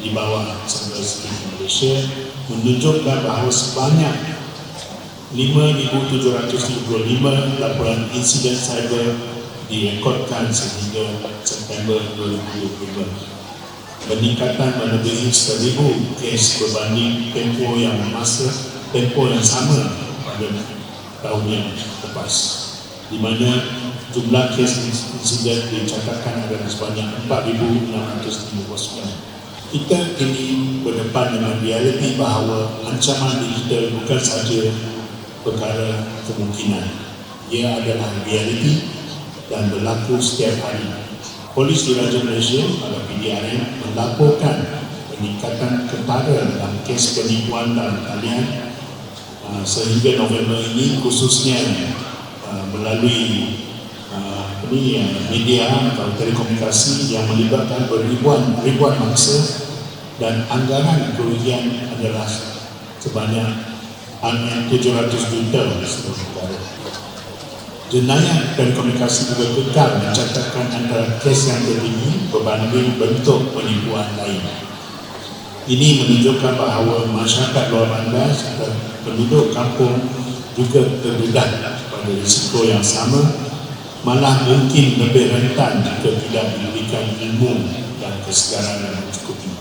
di bawah Cyber Security Malaysia menunjukkan bahawa sebanyak 5,755 laporan insiden cyber direkodkan sehingga September 2025. Peningkatan melebihi 1,000 kes berbanding tempoh yang masa tempoh yang sama pada tahun yang lepas. Di mana jumlah kes insiden dicatatkan adalah sebanyak 4,659 kita kini berdepan dengan realiti bahawa ancaman digital bukan sahaja perkara kemungkinan. Ia adalah realiti dan berlaku setiap hari. Polis Diraja Malaysia atau PDRM melaporkan peningkatan ketara dalam kes penipuan dan talian uh, sehingga November ini khususnya uh, melalui uh, media atau telekomunikasi yang melibatkan beribuan ribuan mangsa dan anggaran kerugian adalah sebanyak hanya 700 juta seluruh negara. Jenayah telekomunikasi juga kekal mencatatkan antara kes yang tertinggi berbanding bentuk penipuan lain. Ini menunjukkan bahawa masyarakat luar bandar serta penduduk kampung juga terdedah pada risiko yang sama malah mungkin lebih rentan jika tidak diberikan ilmu dan kesedaran yang cukup tinggi.